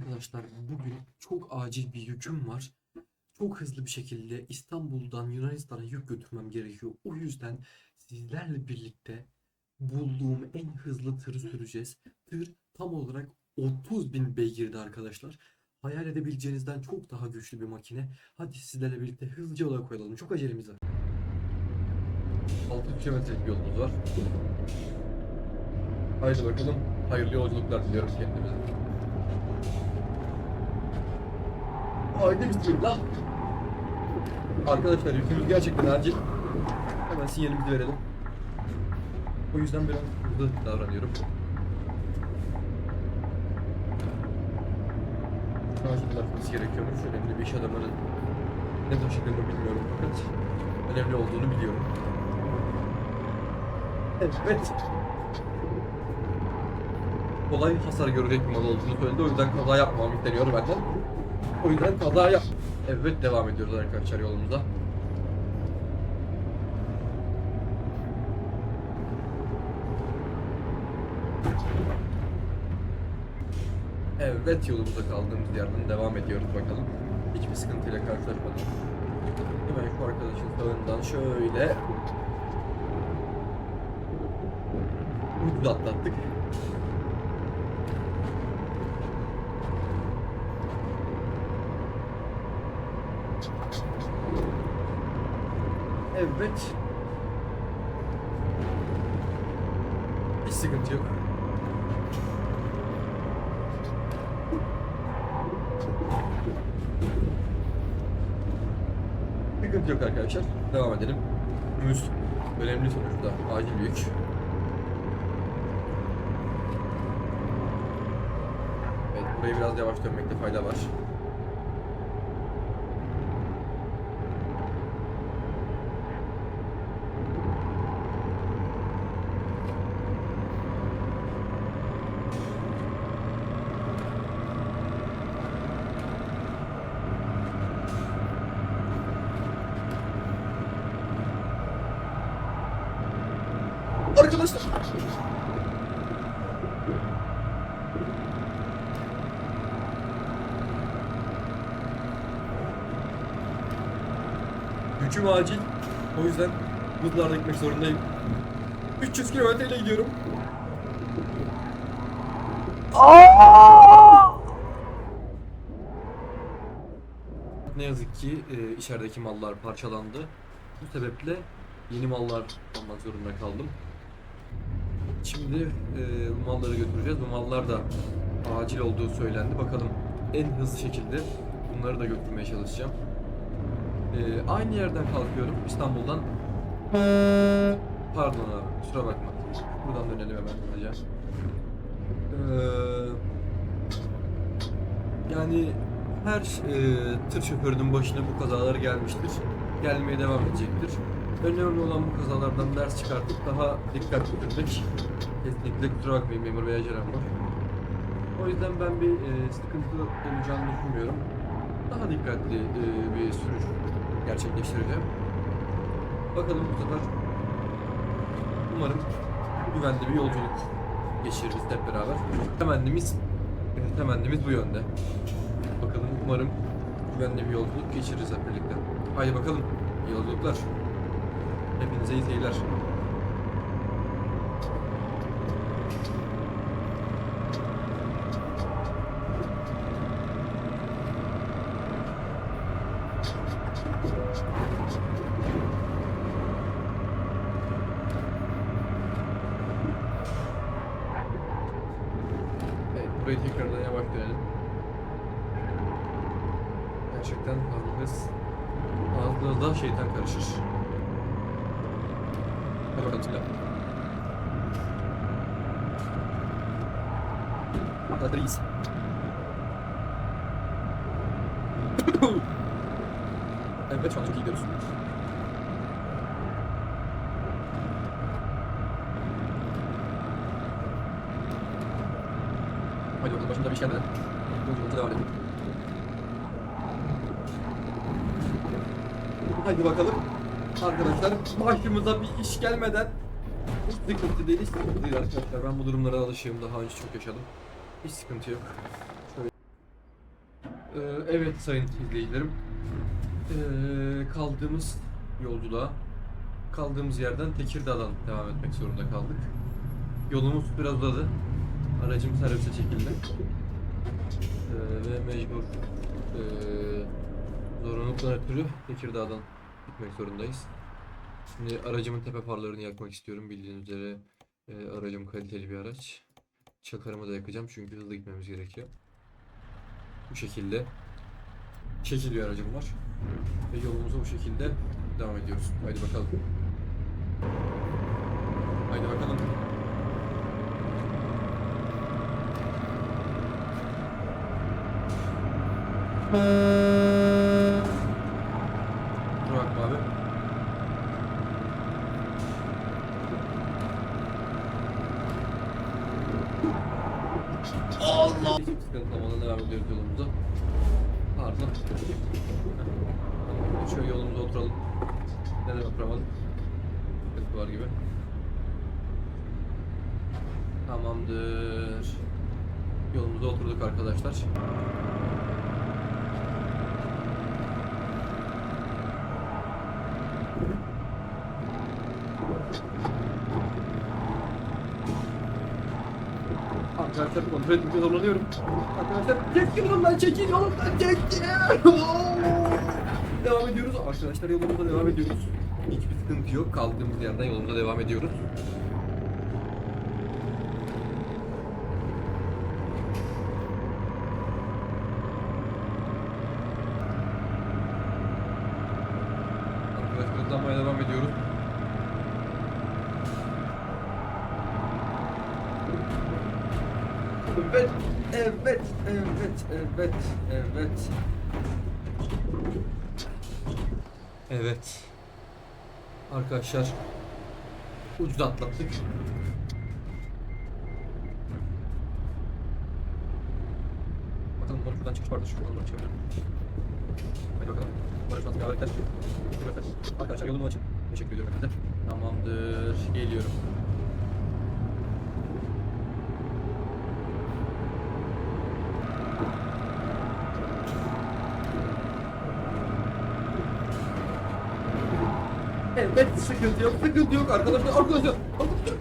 Arkadaşlar bugün çok acil bir yüküm var. Çok hızlı bir şekilde İstanbul'dan Yunanistan'a yük götürmem gerekiyor. O yüzden sizlerle birlikte bulduğum en hızlı tırı süreceğiz. Tır tam olarak 30 bin beygirdi arkadaşlar. Hayal edebileceğinizden çok daha güçlü bir makine. Hadi sizlerle birlikte hızlıca yola koyalım. Çok acelemiz var. 6 kilometrelik yolumuz var. Haydi bakalım. Hayırlı yolculuklar diliyorum kendimize. Haydi bismillah. Arkadaşlar yükümüz gerçekten acil. Hemen sinyalimizi verelim. O yüzden biraz hızlı davranıyorum. Acil yapması gerekiyormuş. Önemli bir iş adamının ne taşıdığımı bilmiyorum fakat önemli olduğunu biliyorum. Evet. Kolay hasar görecek bir mal olduğunu söyledi. O yüzden kaza yapmam isteniyor benden. O yüzden kaza yap. Evet devam ediyoruz arkadaşlar yolumuza. Evet yolumuza kaldığımız yerden devam ediyoruz bakalım. Hiçbir sıkıntıyla karşılaşmadık. Hemen şu arkadaşın sağından şöyle ucuz atlattık. Evet. Hiç sıkıntı yok. Sıkıntı yok arkadaşlar. Devam edelim. Günümüz önemli sonuçta. Acil bir yük. Evet, burayı biraz yavaş dönmekte fayda var. Arkadaşlar. Yüküm acil. O yüzden hızlarla gitmek zorundayım. 300 kilometre ile gidiyorum. Ne yazık ki e, içerideki mallar parçalandı. Bu sebeple yeni mallar almak zorunda kaldım. Şimdi e, bu malları götüreceğiz. Bu mallar da acil olduğu söylendi. Bakalım en hızlı şekilde bunları da götürmeye çalışacağım. E, aynı yerden kalkıyorum İstanbul'dan. Pardon abi kusura bakma. Buradan dönelim hemen hızlıca. E, yani her e, tır şoförünün başına bu kazalar gelmiştir. Gelmeye devam edecektir. Önemli olan bu kazalardan ders çıkartıp daha dikkatli sürmek. Kesinlikle kusura bakmayın memur bey acelem var. O yüzden ben bir e, sıkıntı olacağını düşünmüyorum. Daha dikkatli e, bir sürüş gerçekleştireceğim. Bakalım bu sefer umarım güvenli bir yolculuk geçiririz hep beraber. Temennimiz, e, temennimiz bu yönde. Bakalım umarım güvenli bir yolculuk geçiririz hep birlikte. Haydi bakalım iyi yolculuklar. Hepinize iyi seyirler. Evet, burayı tekrardan yavaş dönelim. Gerçekten hız. Fazla hızla şeytan karışır. Silah. Hadi reis. evet şu an çok iyi gidiyoruz. Hadi bakalım başımıza bir iş gelmeden. Yolculuğumuza devam edelim. Hadi bakalım. Arkadaşlar başımıza bir iş gelmeden hiç sıkıntı değil, hiç sıkıntı değil arkadaşlar. Ben bu durumlara alışığım. Daha önce çok yaşadım. Hiç sıkıntı yok. Şöyle evet sayın izleyicilerim. Ee, kaldığımız yolculuğa kaldığımız yerden Tekirdağ'dan devam etmek zorunda kaldık. Yolumuz biraz uzadı. Aracım servise çekildi. Ee, ve mecbur ee, zorunluluktan ötürü Tekirdağ'dan gitmek zorundayız. Şimdi aracımın tepe farlarını yakmak istiyorum. Bildiğiniz üzere ee, aracım kaliteli bir araç. Çakarımı da yakacağım çünkü hızlı gitmemiz gerekiyor. Bu şekilde şekil bir aracım var. Ve yolumuza bu şekilde devam ediyoruz. Haydi bakalım. Haydi bakalım. Dur bakma abi. Allah! Hiçbir sıkıntı olmadan devam ediyoruz yolumuza. Pardon. Şöyle yolumuza oturalım. Neden oturamadık? Sıkıntı var gibi. Tamamdır. Yolumuza oturduk arkadaşlar. Arkadaşlar kontrol etmekte zorlanıyorum. Arkadaşlar çekil yolundan çekil yolundan çekil. devam ediyoruz. Arkadaşlar yolumuza devam ediyoruz. Hiçbir sıkıntı yok. Kaldığımız yerden yolumuza devam ediyoruz. Arkadaşlar hızlanmaya devam ediyoruz. Evet, evet, evet, evet, evet. Evet. Arkadaşlar ucuz atlattık. Bakalım şuradan çıkış vardır. Şuradan buradan çıkabilirim. Hadi bakalım. Teşekkür eder. Arkadaşlar yolumu açın. Teşekkür ediyorum hepinize. Tamamdır. Geliyorum. Evet sıkıntı yok sıkıntı yok arkadaşlar arkadaşlar. arkadaşlar.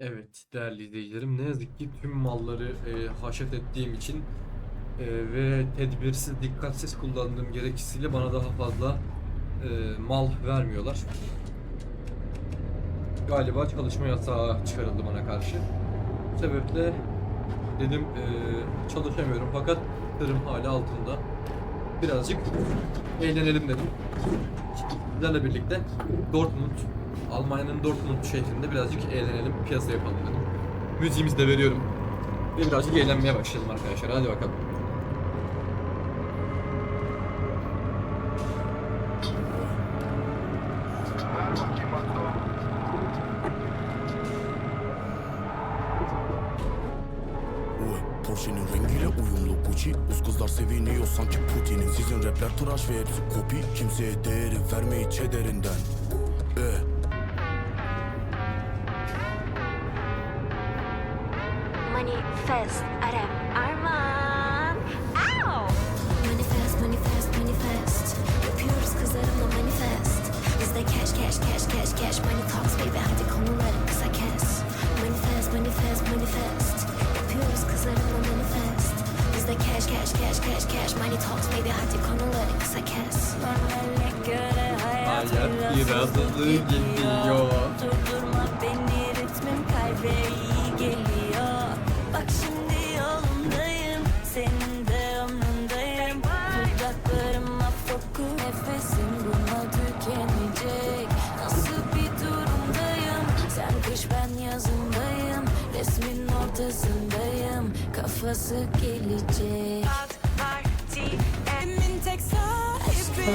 Evet değerli izleyicilerim ne yazık ki tüm malları e, haşet ettiğim için e, ve tedbirsiz dikkatsiz kullandığım gerekçesiyle bana daha fazla e, mal vermiyorlar. Galiba çalışma yasağı çıkarıldı bana karşı. Bu sebeple dedim e, çalışamıyorum fakat tırım hala altında. Birazcık eğlenelim dedim. Sizlerle birlikte Dortmund, Almanya'nın Dortmund şehrinde birazcık eğlenelim, piyasa yapalım dedim. Müziğimizi de veriyorum. Ve birazcık eğlenmeye başlayalım arkadaşlar. Hadi bakalım. Porsche'nin rengiyle uyumlu Gucci. Uz kızlar seviniyor sanki Putin'in. Sizin rapler tıraş ve hepsi kopi. Kimseye değeri vermeyi çederinden Eh. Manifest Kafası gelecek. Emin tek sahibi